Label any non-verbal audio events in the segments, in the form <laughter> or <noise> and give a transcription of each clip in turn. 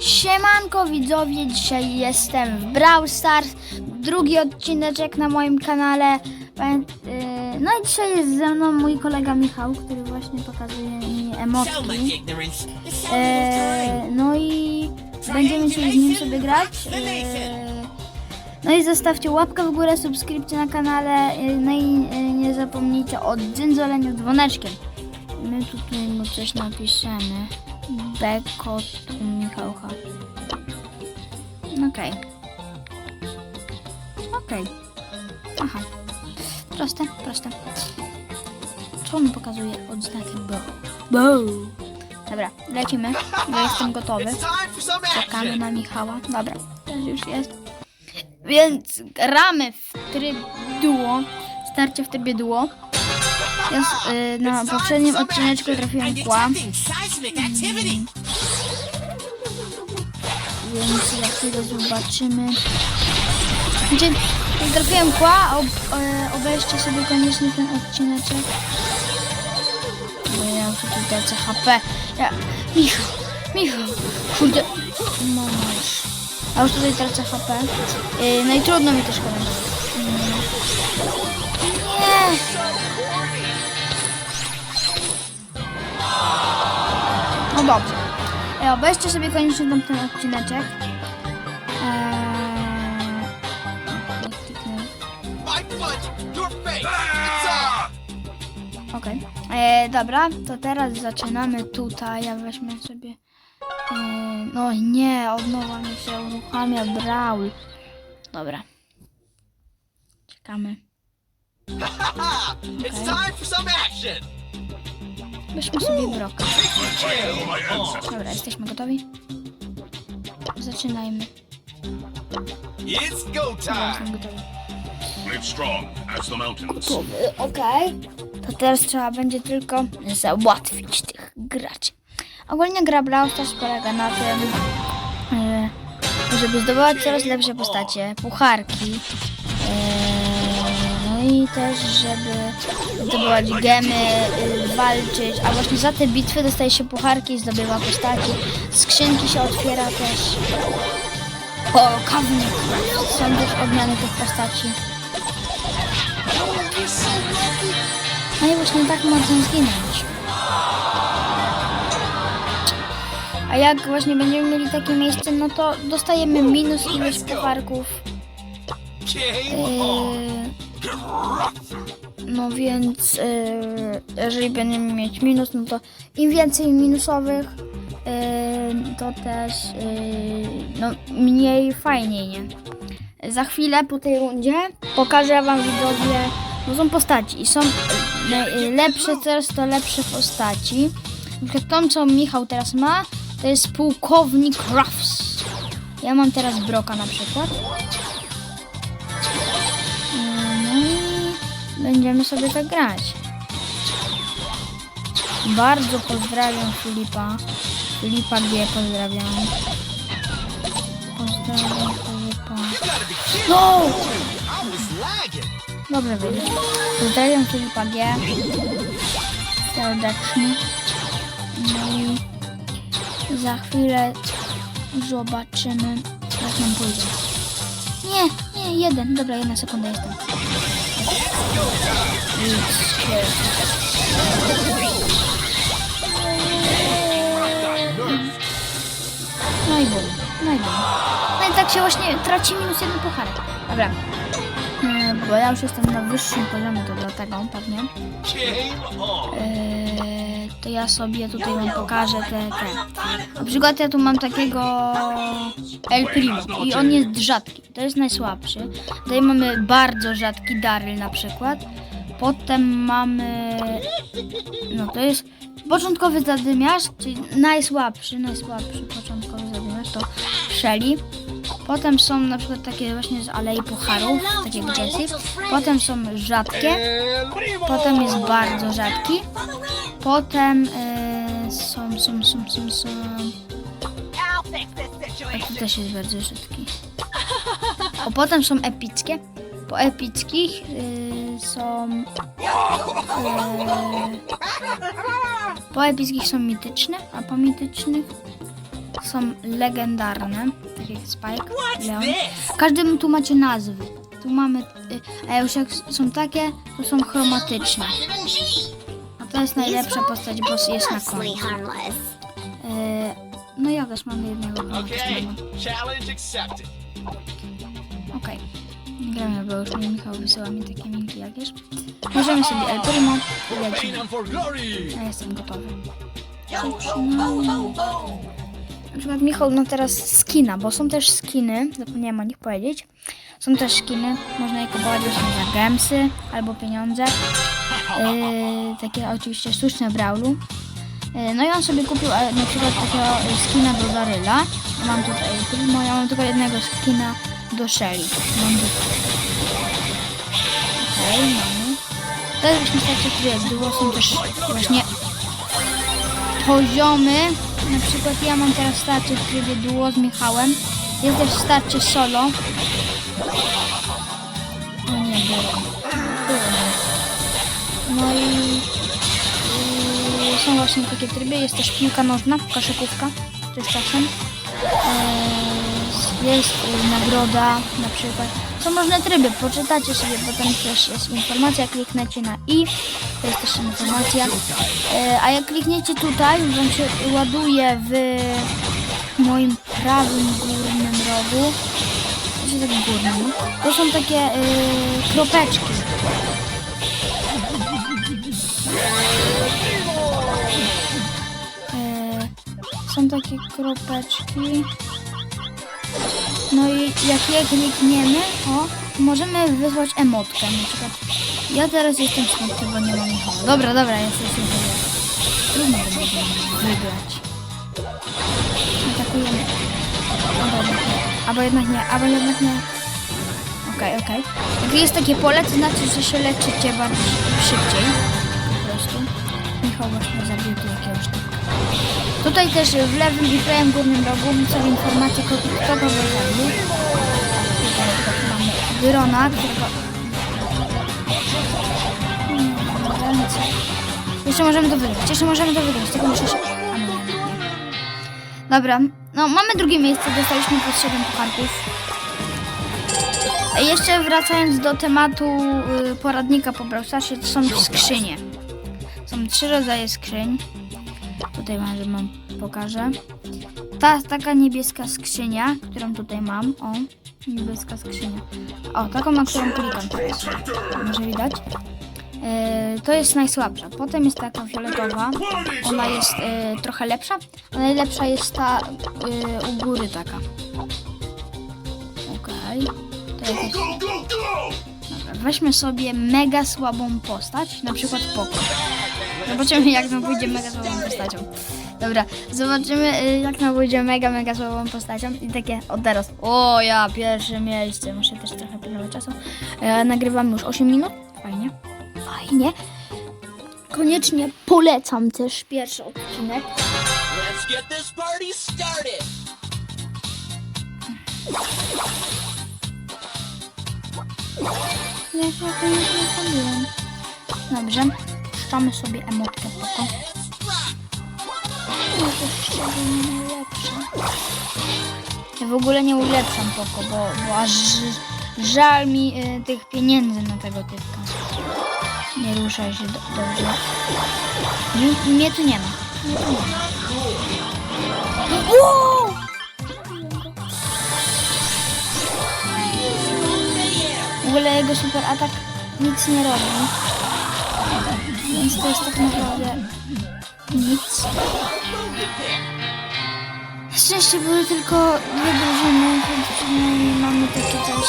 Siemanko widzowie, dzisiaj jestem w Brawl Stars, drugi odcineczek na moim kanale. Yy, No i dzisiaj jest ze mną mój kolega Michał, który właśnie pokazuje mi emotki. E, no i będziemy dzisiaj z nim sobie grać. E, no i zostawcie łapkę w górę, subskrypcję na kanale, e, no i nie zapomnijcie o dzyndzoleniu dzwoneczkiem. My tutaj mu coś napiszemy. Bekotu Michałcha. Okej. Okej. Aha. Proste, proste. Co on pokazuje odznakiem bow? Bow. Dobra, lecimy. Ja jestem gotowy. Czekamy na Michała. Dobra, teraz już jest. Więc gramy w tryb duo. Starcie w trybie duo. Ja y, na poprzednim odcineczku trafiłem kła, więc za chwilę zobaczymy. Gdzie trafiłem kła, ob, e, obejrzcie sobie koniecznie ten odcineczek. Bo ja już tutaj tracę HP. Ja, Michał, Michał, kurde, no. A już tutaj tracę HP. Yy, no i trudno mi też komentować. Nie! Dobrze. E, obejrzcie sobie koniecznie tam ten odcineczek. Eee... Okej. E, Dobra, to teraz zaczynamy tutaj. Ja weźmie sobie. E, no nie, od nowa mi się uruchamia Brawl. Dobra. Czekamy. Haha, <laughs> It's Okay. time for some action. Weźmy sobie broka. Dobra, jesteśmy gotowi? Zaczynajmy. It's go Dobra, time. jestem gotowy. Live strong as the mountains. Okej. To teraz trzeba będzie tylko załatwić tych graczy. Ogólnie gra Brawl Stars polega na tym, e, żeby zdobywać coraz lepsze postacie, pucharki. e, i też, żeby zdobywać gemy, y, walczyć. A właśnie za te bitwy dostaje się pucharki i zdobywa postaci. Skrzynki się otwiera też. O, kawnik. Są też odmiany tych postaci. No i właśnie tak można zginąć. A jak właśnie będziemy mieli takie miejsce, no to dostajemy minus ilość pucharków. Yy, no więc yy, jeżeli będziemy mieć minus, no to im więcej minusowych, yy, to też yy, no, mniej fajniej, nie? Za chwilę po tej rundzie pokażę wam widzowie, bo są postaci i są lepsze, coraz to lepsze postaci. Na przykład tą, co Michał teraz ma, to jest pułkownik Ruffs. Ja mam teraz Broka na przykład. Będziemy sobie tak grać. Bardzo pozdrawiam Filipa. Filipa G pozdrawiam. Pozdrawiam Filipa. No! Dobrze będzie. Pozdrawiam Filipa G. Serdecznie. No i za chwilę zobaczymy, jak nam pójdzie. Nie, nie, jeden. Dobra, jedna sekunda jestem. No i bum, no i bum. No i tak się właśnie traci minus jeden pucharek. Dobra. Bo ja już jestem na wyższym poziomie, to dlatego pewnie. Eee, to ja sobie tutaj wam pokażę te, te. Na przykład ja tu mam takiego El Primo i on jest rzadki, to jest najsłabszy. Tutaj mamy bardzo rzadki Daryl na przykład. Potem mamy, no to jest początkowy zadymiarz, czyli najsłabszy, najsłabszy początkowy zadymiarz to Shelly. Potem są na przykład takie właśnie z Alei Pucharów, takie jak. Potem są rzadkie. Potem jest bardzo rzadki. Potem e, są, są, są, są, są. A tu też jest bardzo rzadki. O, potem są epickie. Po epickich y, są. E, po epickich są mityczne, a po mitycznych są legendarne, tak jak Spike, Leon. W każdym tu macie nazwy. Tu mamy, y, a już jak są takie, to są chromatyczne. A to jest najlepsza postać, bo jest na końcu. E, no ja też mam jednego Okay, chromatycznego. Okej. Nie gramy, bo już mi Michał wysyła mi takie linki jakieś. Możemy sobie El Primo i lecimy. Ja jestem gotowy. Zaczynamy. Na przykład Michał ma teraz skina, bo są też skiny, zapomniałem o nich powiedzieć. Są też skiny, można je kupować właśnie za gemsy albo pieniądze. Yy, takie oczywiście sztuczne brawlu. Yy, no i on sobie kupił e, na przykład takiego skina do Daryla. Mam tutaj Primo, ja mam tylko jednego skina do Shelly. Mam tutaj. Okej, mamy. To jest właśnie takie tryb, było są też właśnie poziomy. Na przykład ja mam teraz starcie w trybie duo z Michałem. Jest też starcie solo. No nie było. No i, są właśnie takie tryby. Jest też piłka nożna, koszykówka. To jest czasem. Eee, Jest y, nagroda na przykład. Są różne tryby, poczytacie sobie, potem też jest informacja, kliknecie na i, to jest też informacja. E, A jak klikniecie tutaj, wam się ładuje w moim prawym górnym rogu. Znaczy tak górnym. To są takie y, kropeczki. E, Są takie kropeczki. No i jak je klikniemy, o, możemy wysłać emotkę. Na przykład ja teraz jestem smutny, bo nie mam Michała. Dobra, dobra, jesteśmy wygrać. Trudno będzie wygrać. Atakujemy. Albo jednak nie. Albo jednak nie, albo jednak nie. Okej, okej. Jak jest takie pole, to znaczy, że się leczycie bardziej szybciej. Po prostu. Michał właśnie zabił tu jakiegoś typka. Tutaj też w lewym i prawym górnym rogu są informacje, kto kogo zabił. Tutaj mamy Wyrona, którego... Hmm. Jeszcze możemy to wygrać, jeszcze możemy to wygrać, tylko muszę się... A nie, nie. Dobra, no mamy drugie miejsce, dostaliśmy plus 7 pucharków. Jeszcze wracając do tematu y, poradnika po Brawl Starsie, to są skrzynie. Są trzy rodzaje skrzyń. Tutaj mam, że mam pokażę. Ta taka niebieska skrzynia, którą tutaj mam. O, niebieska skrzynia. O, taką, na którą klikam teraz. Może widać? E, to jest najsłabsza. Potem jest taka fioletowa. Ona jest e, trochę lepsza. A najlepsza jest ta e, u góry taka. Okej. Jakaś... Dobra, weźmy sobie mega słabą postać, na przykład Poko. Zobaczymy jak nam pójdzie mega słabą postacią. Dobra, zobaczymy y, jak nam pójdzie mega, mega słabą postacią i takie od teraz. O ja, pierwsze miejsce. Muszę też trochę pilnować czasu. E, nagrywamy już 8 minut. Fajnie. Fajnie. Koniecznie polecam też pierwszy odcinek. Let's get this party started. Ja się to nie. Dobrze. Puszczamy sobie emotkę. No Ja w ogóle nie ulepszam Poko, bo, bo aż żal mi y, tych pieniędzy na tego typka. Nie ruszaj się do, dobrze. Mi, mnie tu nie ma. Tu nie ma. W ogóle jego super atak nic nie robi. Więc to jest tak naprawdę nic. Szczęście były tylko dwie drużyny, więc przynajmniej mamy takie coś.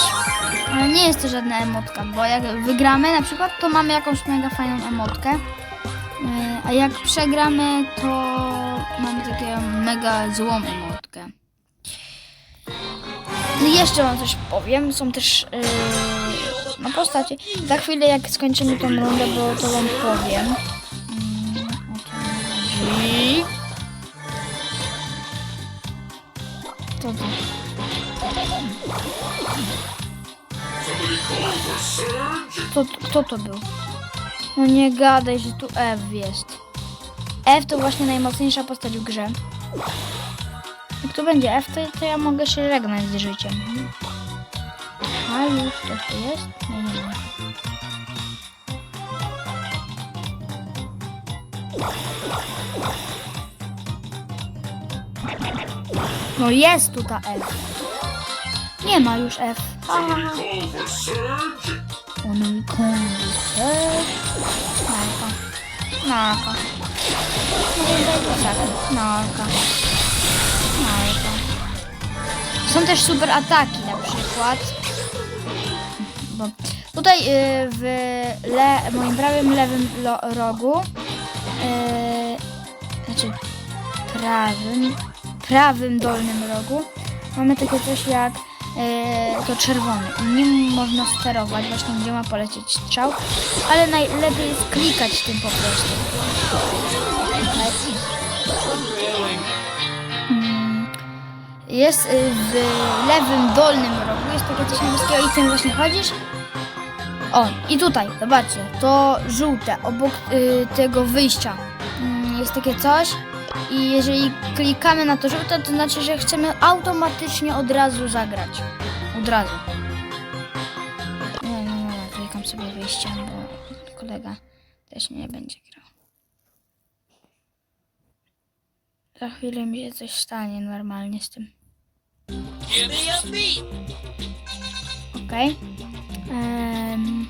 Ale nie jest to żadna emotka, bo jak wygramy na przykład, to mamy jakąś mega fajną emotkę. Yy, A jak przegramy, to mamy taką mega złą emotkę. No jeszcze wam coś powiem, są też yy, no postacie. Za chwilę jak skończymy tą rundę, bo to wam powiem. Co chodzi. To to. To, kto to był? No nie gadaj, że tu F jest. F to właśnie najmocniejsza postać w grze. tu będzie F, to, to ja mogę się żegnać z życiem. A już coś jest? Nie, nie, nie. No jest tu ta F. Nie ma już F. Aha. One F. Narka. Narka. Narka. Narka. Są też super ataki na przykład. Bo tutaj y, w le, moim prawym lewym lo, rogu y, znaczy prawym prawym dolnym rogu mamy takie coś jak e, to czerwone. Nim można sterować właśnie gdzie ma polecieć strzał, ale najlepiej jest klikać tym po prostu. Mm, Jest y, w lewym dolnym rogu, jest takie coś niebieskiego i tym właśnie chodzisz. O, i tutaj, zobaczcie, to żółte, obok y, tego wyjścia mm, jest takie coś i jeżeli klikamy na to żółte, to znaczy, że chcemy automatycznie od razu zagrać. Od razu. Nie, nie, nie, klikam sobie wyjście, bo kolega też nie będzie grał. Za chwilę mi się coś stanie normalnie z tym. Give me a beat. Okej. Em,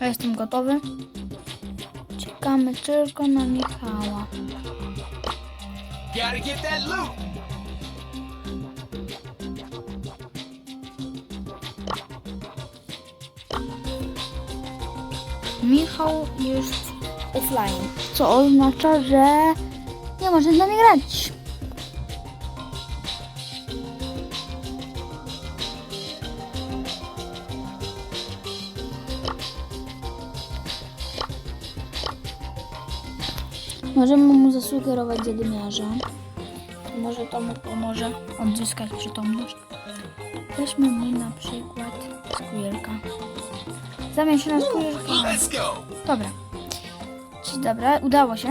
ja jestem gotowy. Czekamy tylko na Michała. Gotta get that loot. Michał jest offline, co oznacza, że nie może z nami grać. Możemy mu zasugerować zadymiarza. Może to mu pomoże odzyskać przytomność. Weźmy mu na przykład skójelka. Zamień się na go. Dobra. Czyli dobra, udało się.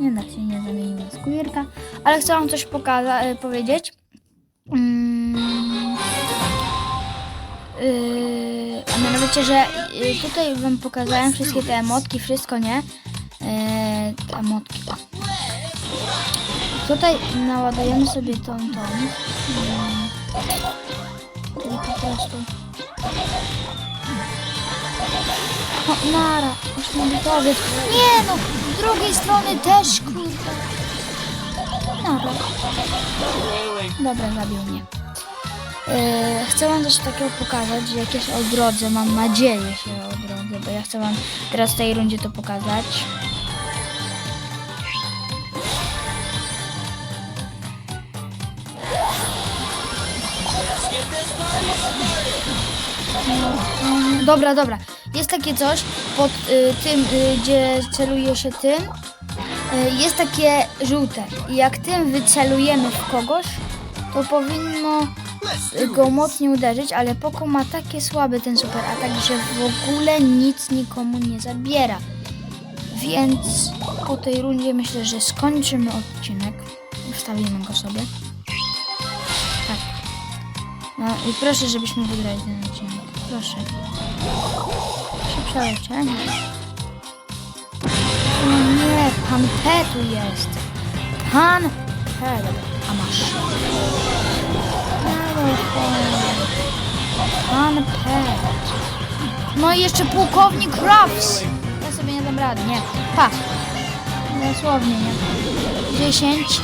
Jednak się nie zamienił na skójerka. Ale chcę wam coś pokaza- e, powiedzieć. Mm. Yy, mianowicie, że yy, tutaj wam pokazałem wszystkie te emotki, wszystko, nie? Yy, te emotki. o. Tutaj naładujemy sobie tą, tą. Yy, i po prostu no, nara, już mam powiedz. Nie no, z drugiej strony też, kurde. Nara. Dobra, zabił mnie. Yy, chcę wam coś takiego pokazać, że jak ja się odrodzę, mam nadzieję się odrodzę, bo ja chcę wam teraz w tej rundzie to pokazać. Dobra, dobra. Jest takie coś pod y, tym, y, gdzie celuje się tym. Jest takie żółte. Jak tym wycelujemy w kogoś, to powinno go mocniej uderzyć, ale Poko ma takie słaby ten super atak, że w ogóle nic nikomu nie zabiera. Więc po tej rundzie myślę, że skończymy odcinek. Wstawimy go sobie. Tak. No i proszę, żebyśmy wygrali ten odcinek. Proszę. Proszę przeleczenie. O nie, pan P tu jest. Pan P, a masz. Jeszcze pułkownik Ruffs. Ja sobie nie dam rady, nie. Pa. Dosłownie, nie. 10.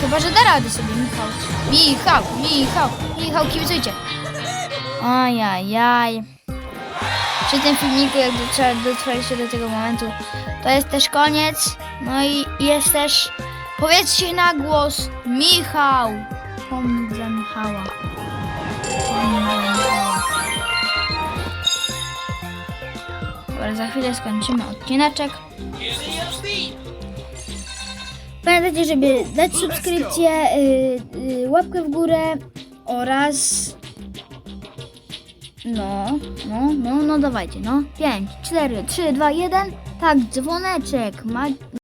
Chyba, że da rady sobie Michał. Michał, Michał, Michał, kibicujcie. Ajajaj. Przy tym filmiku, jak dotrwa- dotrwaliście do tego momentu, to jest też koniec. No i jest też, powiedzcie na głos, Michał. Pomnik za Michała. Pomnik Dobra, za chwilę skończymy odcineczek. Pamiętajcie, żeby dać subskrypcję, y, y, łapkę w górę oraz... No, no, no, no dawajcie, no. 5, 4, 3, 2, 1. Tak, dzwoneczek. Ma...